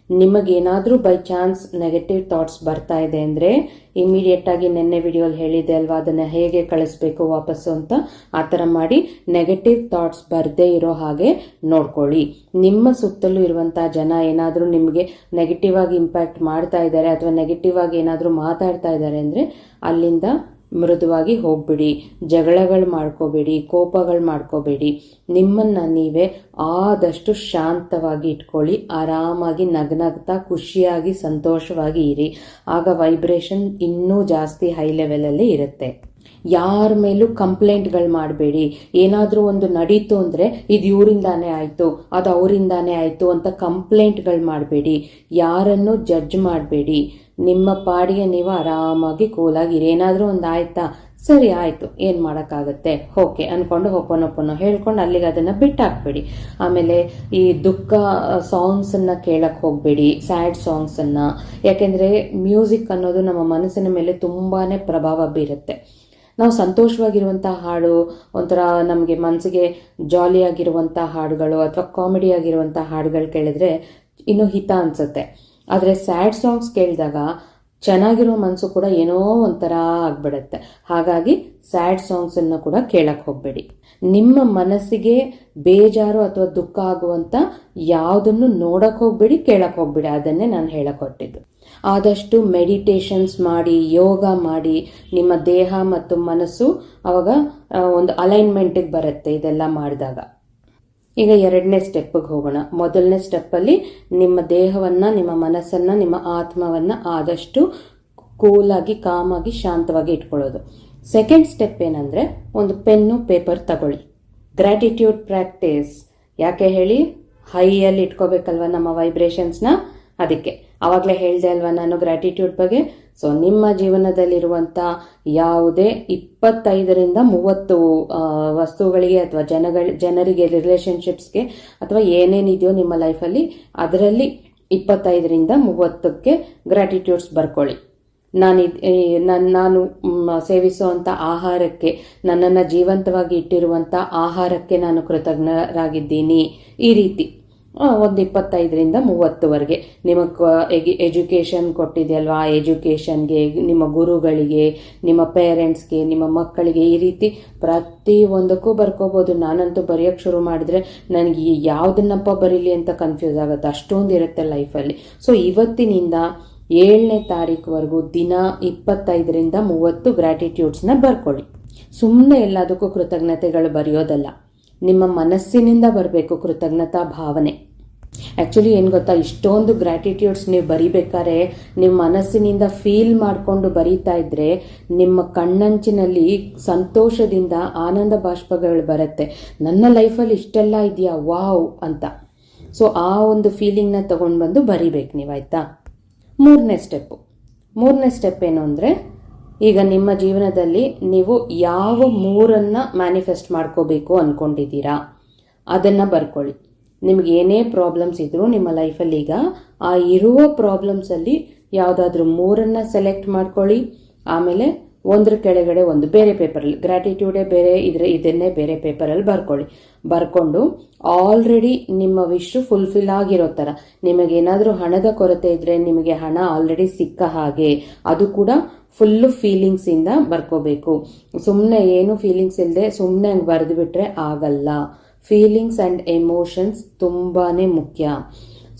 ನಿಮಗೇನಾದರೂ ಬೈ ಚಾನ್ಸ್ ನೆಗೆಟಿವ್ ಥಾಟ್ಸ್ ಬರ್ತಾ ಇದೆ ಅಂದರೆ ಇಮಿಡಿಯೇಟಾಗಿ ನಿನ್ನೆ ವಿಡಿಯೋಲಿ ಹೇಳಿದೆ ಅಲ್ವಾ? ಅದನ್ನು ಹೇಗೆ ಕಳಿಸ್ಬೇಕು ವಾಪಸ್ಸು ಅಂತ? ಆ ಥರ ಮಾಡಿ ನೆಗೆಟಿವ್ ಥಾಟ್ಸ್ ಬರದೇ ಇರೋ ಹಾಗೆ ನೋಡ್ಕೊಳ್ಳಿ. ನಿಮ್ಮ ಸುತ್ತಲೂ ಇರುವಂಥ ಜನ ಏನಾದರೂ ನಿಮಗೆ ನೆಗೆಟಿವ್ ಆಗಿ ಇಂಪ್ಯಾಕ್ಟ್ ಮಾಡ್ತಾ ಇದ್ದಾರೆ ಅಥವಾ ನೆಗೆಟಿವ್ ಆಗಿ ಏನಾದರೂ ಮಾತಾಡ್ತಾ ಇದ್ದಾರೆ ಅಂದರೆ ಅಲ್ಲಿಂದ ಮೃದುವಾಗಿ ಹೋಗ್ಬಿಡಿ, ಜಗಳಗಳು ಮಾಡ್ಕೋಬೇಡಿ, ಕೋಪಗಳು ಮಾಡ್ಕೋಬೇಡಿ. ನಿಮ್ಮನ್ನು ನೀವೇ ಆದಷ್ಟು ಶಾಂತವಾಗಿ ಇಟ್ಕೊಳ್ಳಿ, ಆರಾಮಾಗಿ ನಗ್ನಗ್ತಾ ಖುಷಿಯಾಗಿ ಸಂತೋಷವಾಗಿ ಇರಿ. ಆಗ ವೈಬ್ರೇಷನ್ ಇನ್ನೂ ಜಾಸ್ತಿ ಹೈ ಲೆವೆಲಲ್ಲಿ ಇರುತ್ತೆ. ಯಾರ ಮೇಲೂ ಕಂಪ್ಲೇಂಟ್ಗಳು ಮಾಡಬೇಡಿ. ಏನಾದರೂ ಒಂದು ನಡೀತು ಅಂದರೆ ಇದು ಇವರಿಂದಾನೇ ಆಯಿತು, ಅದು ಅವರಿಂದಾನೇ ಆಯಿತು ಅಂತ ಕಂಪ್ಲೇಂಟ್ಗಳು ಮಾಡಬೇಡಿ. ಯಾರನ್ನು ಜಡ್ಜ್ ಮಾಡಬೇಡಿ. ನಿಮ್ಮ ಪಾಡಿಗೆ ನೀವು ಆರಾಮಾಗಿ ಕೂಲಾಗಿರಿ. ಏನಾದರೂ ಒಂದು ಆಯ್ತಾ? ಸರಿ ಆಯಿತು, ಏನು ಮಾಡೋಕ್ಕಾಗತ್ತೆ? ಓಕೆ ಅಂದ್ಕೊಂಡು ಒಪ್ಪನೊಪ್ಪನೋ ಹೇಳ್ಕೊಂಡು ಅಲ್ಲಿಗೆ ಅದನ್ನು ಬಿಟ್ಟಾಕ್ಬೇಡಿ. ಆಮೇಲೆ ಈ ದುಃಖ ಸಾಂಗ್ಸನ್ನು ಕೇಳಕ್ಕೆ ಹೋಗಬೇಡಿ, ಸ್ಯಾಡ್ ಸಾಂಗ್ಸನ್ನು. ಯಾಕೆಂದರೆ ಮ್ಯೂಸಿಕ್ ಅನ್ನೋದು ನಮ್ಮ ಮನಸ್ಸಿನ ಮೇಲೆ ತುಂಬಾ ಪ್ರಭಾವ ಬೀರುತ್ತೆ. ನಾವು ಸಂತೋಷವಾಗಿರುವಂಥ ಹಾಡು, ಒಂಥರ ನಮಗೆ ಮನಸ್ಸಿಗೆ ಜಾಲಿಯಾಗಿರುವಂಥ ಹಾಡುಗಳು ಅಥವಾ ಕಾಮಿಡಿ ಆಗಿರುವಂಥ ಹಾಡುಗಳು ಕೇಳಿದ್ರೆ ಇನ್ನೂ ಹಿತ ಅನಿಸುತ್ತೆ. ಆದರೆ ಸ್ಯಾಡ್ ಸಾಂಗ್ಸ್ ಕೇಳಿದಾಗ ಚೆನ್ನಾಗಿರೋ ಮನಸ್ಸು ಕೂಡ ಏನೋ ಒಂಥರ ಆಗ್ಬಿಡುತ್ತೆ. ಹಾಗಾಗಿ ಸ್ಯಾಡ್ ಸಾಂಗ್ಸನ್ನು ಕೂಡ ಕೇಳಕ್ಕೆ ಹೋಗಬೇಡಿ. ನಿಮ್ಮ ಮನಸ್ಸಿಗೆ ಬೇಜಾರು ಅಥವಾ ದುಃಖ ಆಗುವಂಥ ಯಾವುದನ್ನು ನೋಡಕ್ಕೆ ಹೋಗಬೇಡಿ ಕೇಳಕ್ಕೆ ಹೋಗಬೇಡಿ. ಅದನ್ನೇ ನಾನು ಹೇಳಕ್ಕೆ ಹೊಟ್ಟಿದ್ದು ಆದಷ್ಟು ಮೆಡಿಟೇಷನ್ಸ್ ಮಾಡಿ, ಯೋಗ ಮಾಡಿ, ನಿಮ್ಮ ದೇಹ ಮತ್ತು ಮನಸ್ಸು ಅವಾಗ ಒಂದು ಅಲೈನ್ಮೆಂಟಿಗೆ ಬರುತ್ತೆ ಇದೆಲ್ಲ ಮಾಡಿದಾಗ. ಈಗ ಎರಡನೇ ಸ್ಟೆಪ್ಪಿಗೆ ಹೋಗೋಣ. ಮೊದಲನೇ ಸ್ಟೆಪ್ಪಲ್ಲಿ ನಿಮ್ಮ ದೇಹವನ್ನು, ನಿಮ್ಮ ಮನಸ್ಸನ್ನು, ನಿಮ್ಮ ಆತ್ಮವನ್ನು ಆದಷ್ಟು ಕೂಲಾಗಿ, ಕಾಮಾಗಿ, ಶಾಂತವಾಗಿ ಇಟ್ಕೊಳ್ಳೋದು. ಸೆಕೆಂಡ್ ಸ್ಟೆಪ್ ಏನಂದರೆ, ಒಂದು ಪೆನ್ನು, ಪೇಪರ್ ತಗೊಳ್ಳಿ. ಗ್ರ್ಯಾಟಿಟ್ಯೂಡ್ ಪ್ರಾಕ್ಟೀಸ್ ಯಾಕೆ ಹೇಳಿ? ಹೈಯಲ್ಲಿ ಇಟ್ಕೋಬೇಕಲ್ವ ನಮ್ಮ ವೈಬ್ರೇಷನ್ಸ್ನ ಅದಕ್ಕೆ. ಆವಾಗಲೇ ಹೇಳಿದೆ ಅಲ್ವಾ ನಾನು ಗ್ರ್ಯಾಟಿಟ್ಯೂಡ್ ಬಗ್ಗೆ? ಸೊ ನಿಮ್ಮ ಜೀವನದಲ್ಲಿರುವಂಥ ಯಾವುದೇ ಇಪ್ಪತ್ತೈದರಿಂದ ಮೂವತ್ತು ವಸ್ತುಗಳಿಗೆ ಅಥವಾ ಜನಗಳ, ಜನರಿಗೆ ರಿಲೇಷನ್ಶಿಪ್ಸ್ಗೆ ಅಥವಾ ಏನೇನಿದೆಯೋ ನಿಮ್ಮ ಲೈಫಲ್ಲಿ ಅದರಲ್ಲಿ ಇಪ್ಪತ್ತೈದರಿಂದ ಮೂವತ್ತಕ್ಕೆ ಗ್ರ್ಯಾಟಿಟ್ಯೂಡ್ಸ್ ಬರ್ಕೊಳ್ಳಿ. ನಾನು ನನ್ನ ನಾನು ಸೇವಿಸುವಂಥ ಆಹಾರಕ್ಕೆ, ನನ್ನನ್ನು ಜೀವಂತವಾಗಿ ಇಟ್ಟಿರುವಂಥ ಆಹಾರಕ್ಕೆ ನಾನು ಕೃತಜ್ಞರಾಗಿದ್ದೀನಿ. ಈ ರೀತಿ. ಒಂದು ಇಪ್ಪತ್ತೈದರಿಂದ ಮೂವತ್ತುವರೆಗೆ. ನಿಮಗೆ ಎಜುಕೇಷನ್ ಕೊಟ್ಟಿದೆಯಲ್ವಾ? ಆ ಎಜುಕೇಷನ್ಗೆ ನಿಮ್ಮ ಗುರುಗಳಿಗೆ, ನಿಮ್ಮ ಪೇರೆಂಟ್ಸ್ಗೆ ನಿಮ್ಮ ಮಕ್ಕಳಿಗೆ ಈ ರೀತಿ ಪ್ರತಿ ಒಂದಕ್ಕೂ ಬರ್ಕೋಬೋದು. ನಾನಂತೂ ಬರೆಯೋಕ್ಕೆ ಶುರು ಮಾಡಿದ್ರೆ ನನಗೆ ಯಾವುದನ್ನಪ್ಪ ಬರೀಲಿ ಅಂತ ಕನ್ಫ್ಯೂಸ್ ಆಗುತ್ತೆ. ಅಷ್ಟೊಂದು ಇರುತ್ತೆ ಲೈಫಲ್ಲಿ ಸೊ ಇವತ್ತಿನಿಂದ ಏಳನೇ ತಾರೀಕುವರೆಗೂ ದಿನ ಇಪ್ಪತ್ತೈದರಿಂದ ಮೂವತ್ತು ಗ್ರ್ಯಾಟಿಟ್ಯೂಡ್ಸ್ನ ಬರ್ಕೊಳ್ಳಿ. ಸುಮ್ಮನೆ ಎಲ್ಲದಕ್ಕೂ ಕೃತಜ್ಞತೆಗಳು ಬರೆಯೋದಲ್ಲ. ನಿಮ್ಮ ಮನಸ್ಸಿನಿಂದ ಬರಬೇಕು ಕೃತಜ್ಞತಾ ಭಾವನೆ. ಆ್ಯಕ್ಚುಲಿ ಏನು ಗೊತ್ತಾ? ಇಷ್ಟೊಂದು ಗ್ರ್ಯಾಟಿಟ್ಯೂಡ್ಸ್ ನೀವು ಬರಿಬೇಕಾದ್ರೆ ನಿಮ್ಮ ಮನಸ್ಸಿನಿಂದ ಫೀಲ್ ಮಾಡಿಕೊಂಡು ಬರೀತಾ ಇದ್ರೆ, ನಿಮ್ಮ ಕಣ್ಣಂಚಿನಲ್ಲಿ ಸಂತೋಷದಿಂದ ಆನಂದ ಬಾಷ್ಪಗಳು ಬರುತ್ತೆ. ನನ್ನ ಲೈಫಲ್ಲಿ ಇಷ್ಟೆಲ್ಲ ಇದೆಯಾ? ವಾವ್ ಅಂತ. ಸೊ ಆ ಒಂದು ಫೀಲಿಂಗ್ನ ತೊಗೊಂಡು ಬಂದು ಬರಿಬೇಕು ನೀವು, ಆಯಿತಾ? ಮೂರನೇ ಸ್ಟೆಪ್ಪು ಮೂರನೇ ಸ್ಟೆಪ್ ಏನು ಅಂದರೆ, ಈಗ ನಿಮ್ಮ ಜೀವನದಲ್ಲಿ ನೀವು ಯಾವ ಮೂರನ್ನು ಮ್ಯಾನಿಫೆಸ್ಟ್ ಮಾಡ್ಕೋಬೇಕು ಅಂದ್ಕೊಂಡಿದ್ದೀರಾ ಅದನ್ನು ಬರ್ಕೊಳ್ಳಿ. ನಿಮ್ಗೆ ಏನೇ ಪ್ರಾಬ್ಲಮ್ಸ್ ಇದ್ದರೂ ನಿಮ್ಮ ಲೈಫಲ್ಲಿ ಈಗ ಆ ಇರುವ ಪ್ರಾಬ್ಲಮ್ಸಲ್ಲಿ ಯಾವುದಾದ್ರೂ ಮೂರನ್ನು ಸೆಲೆಕ್ಟ್ ಮಾಡ್ಕೊಳ್ಳಿ. ಆಮೇಲೆ ಒಂದ್ರ ಕೆಳಗಡೆ ಒಂದು ಬೇರೆ ಪೇಪರಲ್ಲಿ ಗ್ರ್ಯಾಟಿಟ್ಯೂಡೇ ಬೇರೆ, ಇದ್ರೆ ಇದನ್ನೇ ಬೇರೆ ಪೇಪರಲ್ಲಿ ಬರ್ಕೊಳ್ಳಿ. ಬರ್ಕೊಂಡು ಆಲ್ರೆಡಿ ನಿಮ್ಮ ವಿಶ್ ಫುಲ್ಫಿಲ್ ಆಗಿರೋ ಥರ ನಿಮಗೇನಾದರೂ ಹಣದ ಕೊರತೆ ಇದ್ದರೆ ನಿಮಗೆ ಹಣ ಆಲ್ರೆಡಿ ಸಿಕ್ಕ ಹಾಗೆ ಅದು ಕೂಡ ಫುಲ್ಲು ಫೀಲಿಂಗ್ಸಿಂದ ಬರ್ಕೋಬೇಕು. ಸುಮ್ಮನೆ ಏನು ಫೀಲಿಂಗ್ಸ್ ಇಲ್ಲದೆ ಸುಮ್ಮನೆ ಹಂಗೆ ಬರೆದುಬಿಟ್ರೆ ಆಗಲ್ಲ. ಫೀಲಿಂಗ್ಸ್ ಆ್ಯಂಡ್ ಎಮೋಷನ್ಸ್ ತುಂಬಾ ಮುಖ್ಯ.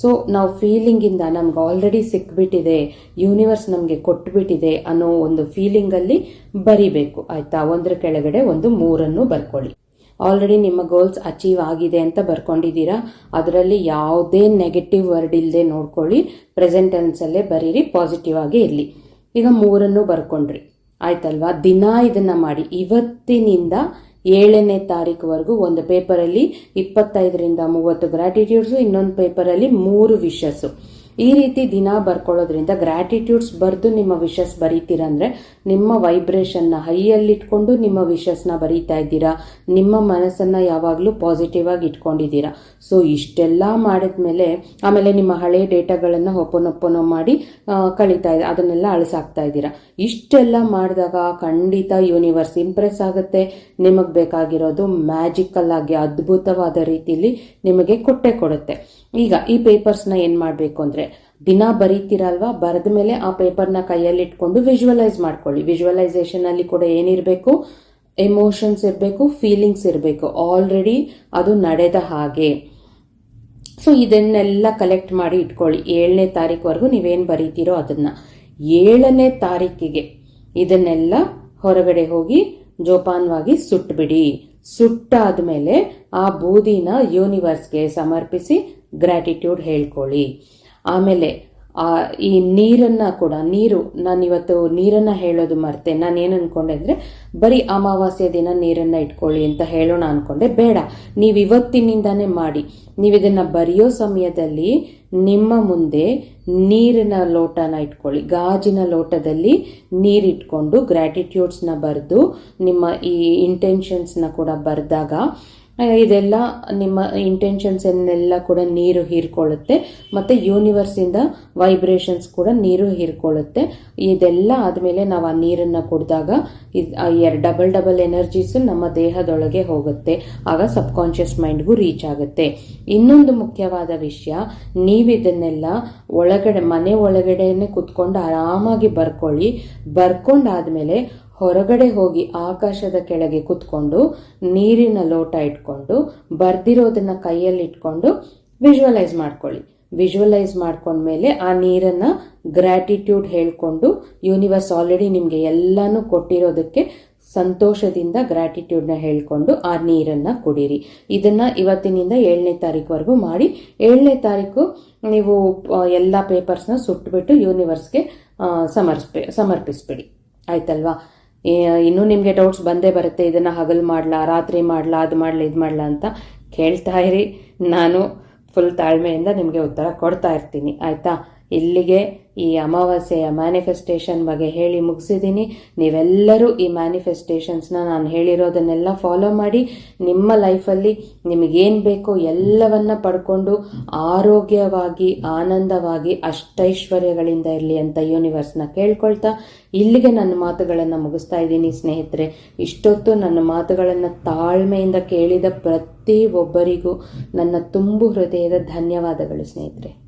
ಸೊ ನಾವು ಫೀಲಿಂಗಿಂದ ನಮ್ಗೆ ಆಲ್ರೆಡಿ ಸಿಕ್ಬಿಟ್ಟಿದೆ ಯೂನಿವರ್ಸ್ ನಮಗೆ ಕೊಟ್ಬಿಟ್ಟಿದೆ ಅನ್ನೋ ಒಂದು ಫೀಲಿಂಗಲ್ಲಿ ಬರಿಬೇಕು, ಆಯಿತಾ? ಒಂದರ ಕೆಳಗಡೆ ಒಂದು ಮೂರನ್ನು ಬರ್ಕೊಳ್ಳಿ. ಆಲ್ರೆಡಿ ನಿಮ್ಮ ಗೋಲ್ಸ್ ಅಚೀವ್ ಆಗಿದೆ ಅಂತ ಬರ್ಕೊಂಡಿದ್ದೀರಾ? ಅದರಲ್ಲಿ ಯಾವುದೇ ನೆಗೆಟಿವ್ ವರ್ಡ್ ಇಲ್ಲದೆ ನೋಡ್ಕೊಳ್ಳಿ ಪ್ರೆಸೆಂಟ್ ಟೆನ್ಸಲ್ಲೇ ಬರೀರಿ ಪಾಸಿಟಿವ್ ಆಗಿ ಇರಲಿ. ಈಗ ಮೂರನ್ನು ಬರ್ಕೊಂಡ್ರಿ. ಆಯ್ತಲ್ವಾ? ದಿನ ಇದನ್ನ ಮಾಡಿ. ಇವತ್ತಿನಿಂದ ಏಳನೇ ತಾರೀಕುವರೆಗೂ ಒಂದು ಪೇಪರಲ್ಲಿ ಇಪ್ಪತ್ತೈದರಿಂದ ಮೂವತ್ತು ಗ್ರಾಟಿಟ್ಯೂಡ್ಸು ಇನ್ನೊಂದು ಪೇಪರಲ್ಲಿ ಮೂರು ವಿಶಸ್ಸು ಈ ರೀತಿ ದಿನ ಬರ್ಕೊಳ್ಳೋದ್ರಿಂದ ಗ್ರ್ಯಾಟಿಟ್ಯೂಡ್ಸ್ ಬರೆದು ನಿಮ್ಮ ವಿಷಸ್ ಬರೀತೀರಂದ್ರೆ ನಿಮ್ಮ ವೈಬ್ರೇಷನ್ನ ಹೈಯಲ್ಲಿ ಇಟ್ಕೊಂಡು ನಿಮ್ಮ ವಿಶಸ್ನ ಬರೀತಾ ಇದ್ದೀರಾ? ನಿಮ್ಮ ಮನಸ್ಸನ್ನ ಯಾವಾಗಲೂ ಪಾಸಿಟಿವ್ ಆಗಿ ಇಟ್ಕೊಂಡಿದ್ದೀರಾ? ಸೊ ಇಷ್ಟೆಲ್ಲ ಮಾಡಿದ್ಮೇಲೆ ಆಮೇಲೆ ನಿಮ್ಮ ಹಳೆ ಡೇಟಾಗಳನ್ನು ಒಪ್ಪನೊಪ್ಪನೋ ಮಾಡಿ ಕಳೀತಾ ಇದೆ ಅದನ್ನೆಲ್ಲ ಅಳಿಸಾಕ್ತಾ ಇದ್ದೀರಾ? ಇಷ್ಟೆಲ್ಲ ಮಾಡಿದಾಗ ಖಂಡಿತ ಯೂನಿವರ್ಸ್ ಇಂಪ್ರೆಸ್ ಆಗುತ್ತೆ. ನಿಮಗೆ ಬೇಕಾಗಿರೋದು ಮ್ಯಾಜಿಕಲ್ ಆಗಿ, ಅದ್ಭುತವಾದ ರೀತಿಯಲ್ಲಿ ನಿಮಗೆ ಕೊಟ್ಟೆ ಕೊಡುತ್ತೆ. ಈಗ ಈ ಪೇಪರ್ಸ್ನ ಏನು ಮಾಡಬೇಕು ಅಂದರೆ ದಿನ ಬರೀತೀರಲ್ವಾ? ಬರೆದ ಮೇಲೆ ಆ ಪೇಪರ್ನ ಕೈಯಲ್ಲಿ ಇಟ್ಕೊಂಡು ವಿಜುವಲೈಸ್ ಮಾಡ್ಕೊಳ್ಳಿ. ವಿಜುವಲೈಸೇಷನ್ ಅಲ್ಲಿ ಕೂಡ ಏನಿರಬೇಕು? ಎಮೋಷನ್ಸ್ ಇರಬೇಕು ಫೀಲಿಂಗ್ಸ್ ಇರಬೇಕು. ಆಲ್ರೆಡಿ ಅದು ನಡೆದ ಹಾಗೆ. ಸೊ ಇದನ್ನೆಲ್ಲ ಕಲೆಕ್ಟ್ ಮಾಡಿ ಇಟ್ಕೊಳ್ಳಿ. ಏಳನೇ ತಾರೀಕುವರೆಗೂ ನೀವೇನು ಬರೀತೀರೋ ಅದನ್ನು. ಏಳನೇ ತಾರೀಕಿಗೆ ಇದನ್ನೆಲ್ಲ ಹೊರಗಡೆ ಹೋಗಿ ಜೋಪಾನವಾಗಿ ಸುಟ್ಬಿಡಿ. ಸುಟ್ಟಾದ್ಮೇಲೆ ಆ ಬೂದಿನ ಯೂನಿವರ್ಸ್ಗೆ ಸಮರ್ಪಿಸಿ ಗ್ರ್ಯಾಟಿಟ್ಯೂಡ್ ಹೇಳ್ಕೊಳ್ಳಿ. ಆಮೇಲೆ ಈ ನೀರನ್ನ ಕೂಡ, ನೀರು ನಾನು ಇವತ್ತು ನೀರನ್ನ ಹೇಳೋದು ಮರ್ತೆ. ನಾನು ಏನು ಅಂದ್ಕೊಂಡೆ ಅಂದರೆ, ಬರೀ ಅಮಾವಾಸ್ಯ ದಿನ ನೀರನ್ನ ಇಟ್ಕೊಳ್ಳಿ ಅಂತ ಹೇಳೋಣ ಅನ್ಕೊಂಡೆ. ಬೇಡ ನೀವು ಇವತ್ತಿನಿಂದಾನೇ ಮಾಡಿ. ನೀವು ಇದನ್ನ ಬರೆಯೋ ಸಮಯದಲ್ಲಿ ನಿಮ್ಮ ಮುಂದೆ ನೀರಿನ ಲೋಟನ ಇಟ್ಕೊಳ್ಳಿ. ಗಾಜಿನ ಲೋಟದಲ್ಲಿ ನೀರಿಟ್ಕೊಂಡು ಗ್ರ್ಯಾಟಿಟ್ಯೂಡ್ಸ್ನ ಬರೆದು, ನಿಮ್ಮ ಈ ಇಂಟೆನ್ಷನ್ಸ್ನ ಕೂಡ ಬರೆದಾಗ ಇದೆಲ್ಲ ನಿಮ್ಮ ಇಂಟೆನ್ಷನ್ಸನ್ನೆಲ್ಲ ಕೂಡ ನೀರು ಹೀರ್ಕೊಳ್ಳುತ್ತೆ. ಮತ್ತು ಯೂನಿವರ್ಸಿಂದ ವೈಬ್ರೇಷನ್ಸ್ ಕೂಡ ನೀರು ಹೀರ್ಕೊಳ್ಳುತ್ತೆ. ಇದೆಲ್ಲ ಆದಮೇಲೆ ನಾವು ಆ ನೀರನ್ನು ಕುಡಿದಾಗ ಎರಡು ಡಬಲ್ ಡಬಲ್ ಎನರ್ಜೀಸು ನಮ್ಮ ದೇಹದೊಳಗೆ ಹೋಗುತ್ತೆ. ಆಗ ಸಬ್ ಸಬ್ಕಾನ್ಷಿಯಸ್ ಮೈಂಡ್ಗೂ ರೀಚ್ ಆಗುತ್ತೆ. ಇನ್ನೊಂದು ಮುಖ್ಯವಾದ ವಿಷಯ, ನೀವಿದನ್ನೆಲ್ಲ ಒಳಗಡೆ ಮನೆ ಒಳಗಡೆನೆ ಕುತ್ಕೊಂಡು ಆರಾಮಾಗಿ ಬರ್ಕೊಳ್ಳಿ. ಬರ್ಕೊಂಡಾದ್ಮೇಲೆ ಹೊರಗಡೆ ಹೋಗಿ ಆಕಾಶದ ಕೆಳಗೆ ಕುತ್ಕೊಂಡು, ನೀರಿನ ಲೋಟ ಇಟ್ಕೊಂಡು, ಬರ್ದಿರೋದನ್ನ ಕೈಯಲ್ಲಿ ಇಟ್ಕೊಂಡು ವಿಜುವಲೈಸ್ ಮಾಡ್ಕೊಳ್ಳಿ. ವಿಜುವಲೈಸ್ ಮಾಡ್ಕೊಂಡ್ಮೇಲೆ ಆ ನೀರನ್ನು ಗ್ರ್ಯಾಟಿಟ್ಯೂಡ್ ಹೇಳ್ಕೊಂಡು ಯೂನಿವರ್ಸ್ ಆಲ್ರೆಡಿ ನಿಮಗೆ ಎಲ್ಲನೂ ಕೊಟ್ಟಿರೋದಕ್ಕೆ ಸಂತೋಷದಿಂದ ಗ್ರ್ಯಾಟಿಟ್ಯೂಡ್ನ ಹೇಳ್ಕೊಂಡು ಆ ನೀರನ್ನು ಕುಡೀರಿ. ಇದನ್ನು ಇವತ್ತಿನಿಂದ ಏಳನೇ ತಾರೀಕುವರೆಗೂ ಮಾಡಿ, ಏಳನೇ ತಾರೀಕು ನೀವು ಎಲ್ಲ ಪೇಪರ್ಸ್ನ ಸುಟ್ಟುಬಿಟ್ಟು ಯೂನಿವರ್ಸ್ಗೆ ಸಮರ್ಸ್ಬಿ, ಸಮರ್ಪಿಸ್ಬಿಡಿ. ಆಯ್ತಲ್ವಾ? ಇನ್ನೂ ನಿಮಗೆ ಡೌಟ್ಸ್ ಬಂದೇ ಬರುತ್ತೆ, ಇದನ್ನು ಹಗಲು ಮಾಡಲಾ, ರಾತ್ರಿ ಮಾಡಲಾ, ಅದು ಮಾಡಲ, ಇದು ಮಾಡಲಾ ಅಂತ ಕೇಳ್ತಾ ಇರಿ. ನಾನು ಫುಲ್ ತಾಳ್ಮೆಯಿಂದ ನಿಮಗೆ ಉತ್ತರ ಕೊಡ್ತಾ ಇರ್ತೀನಿ. ಆಯಿತಾ? ಇಲ್ಲಿಗೆ ಈ ಅಮಾವಾಸ್ಯೆಯ ಮ್ಯಾನಿಫೆಸ್ಟೇಷನ್ ಬಗ್ಗೆ ಹೇಳಿ ಮುಗಿಸಿದ್ದೀನಿ. ನೀವೆಲ್ಲರೂ ಈ ಮ್ಯಾನಿಫೆಸ್ಟೇಷನ್ಸ್ನ ನಾನು ಹೇಳಿರೋದನ್ನೆಲ್ಲ ಫಾಲೋ ಮಾಡಿ. ನಿಮ್ಮ ಲೈಫಲ್ಲಿ ನಿಮಗೇನು ಬೇಕೋ ಎಲ್ಲವನ್ನ ಪಡ್ಕೊಂಡು ಆರೋಗ್ಯವಾಗಿ, ಆನಂದವಾಗಿ, ಅಷ್ಟೈಶ್ವರ್ಯಗಳಿಂದ ಇರಲಿ ಅಂತ ಯೂನಿವರ್ಸ್ನ ಕೇಳ್ಕೊಳ್ತಾ ಇಲ್ಲಿಗೆ ನನ್ನ ಮಾತುಗಳನ್ನು ಮುಗಿಸ್ತಾ ಇದ್ದೀನಿ ಸ್ನೇಹಿತರೆ. ಇಷ್ಟೊತ್ತು ನನ್ನ ಮಾತುಗಳನ್ನು ತಾಳ್ಮೆಯಿಂದ ಕೇಳಿದ ಪ್ರತಿ ಒಬ್ಬರಿಗೂ ನನ್ನ ತುಂಬು ಹೃದಯದ ಧನ್ಯವಾದಗಳು ಸ್ನೇಹಿತರೆ.